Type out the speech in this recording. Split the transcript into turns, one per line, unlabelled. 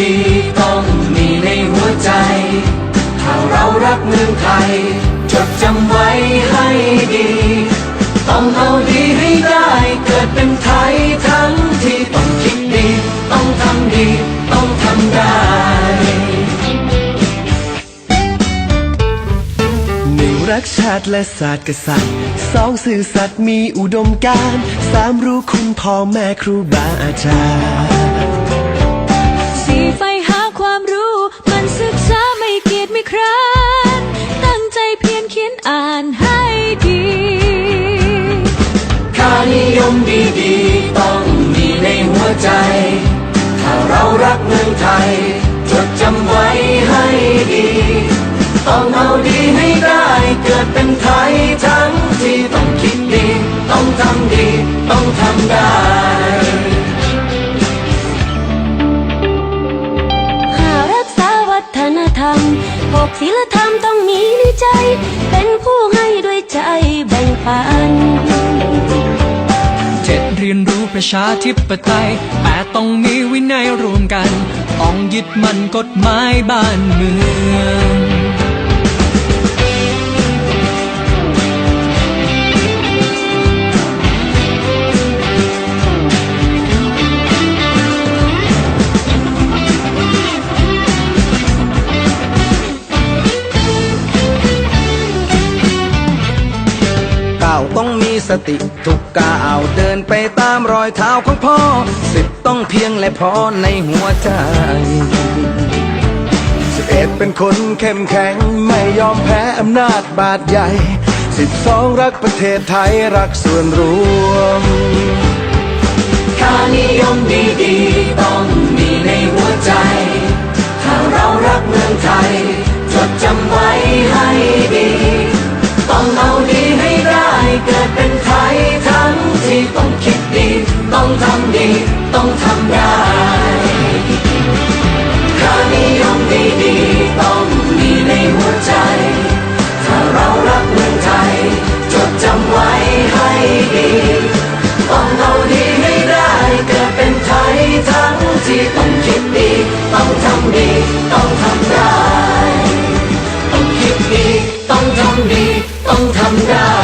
ดีๆ ต้องมีในหัวใจ ถ้าเรารักเมืองไทย จดจำไว้ให้ดี ต้องเอาดีให้ได้เกิดเป็นไทยทั้งที่ต้องคิดดี ต้องทำดี ต้องทำได้
หนึ่งรักชาติและศาสตร์กษัตริย์สองสื่อสัตย์มีอุดมการณ์สามรู้คุณพ่อแม่ครูบาอาจารย์
อ่าน
ให้ดีค่านิ
ยมดีๆ ต้องมีในหัวใจ
ถ้
าเรารักเมืองไทย
จดจำไว้ให้ดี ต้องเอาดีให้ได้เ
กิดเป็นไทยทั้งที่ต้องคิดดี ต้องทำดี ต้องทำได้
หารักษาวัฒนธรรมหกศีลธรรมต้องมีในใจเป็น ผู้ให้ด้วยใจแบ่งปัน
เจ็ดเรียนรู้ประชาธิปไตยแปดต้องมีวินัยรวมกัน ต้องยึดมั่นกฎหมายบ้านเมือง
าวต้องมีสติ ทุกก้าวเดินไปตามรอยเท้าของพ่อ สิบต้องเพียงและพอในหัวใจ
สิบเอ็ดเป็นคนเข้มแข็งไม่ยอมแพ้อำนาจบาดใหญ่สิบสองรักประเทศไทยรักส่วนรวม
ต้องทำดี
ต้อง
ทำได
้ค่านิยมดีๆต้องมีในหัวใจ ถ้าเรารักเมืองไทย จดจำไว้ให้ดี ต้องเอาดีไม่ได้เกิดเป็นไทยทั้งที่ต้องคิดดี ต้องทำดี ต้องทำได้ ต้องคิดดี ต้องทำดี ต้องทำได้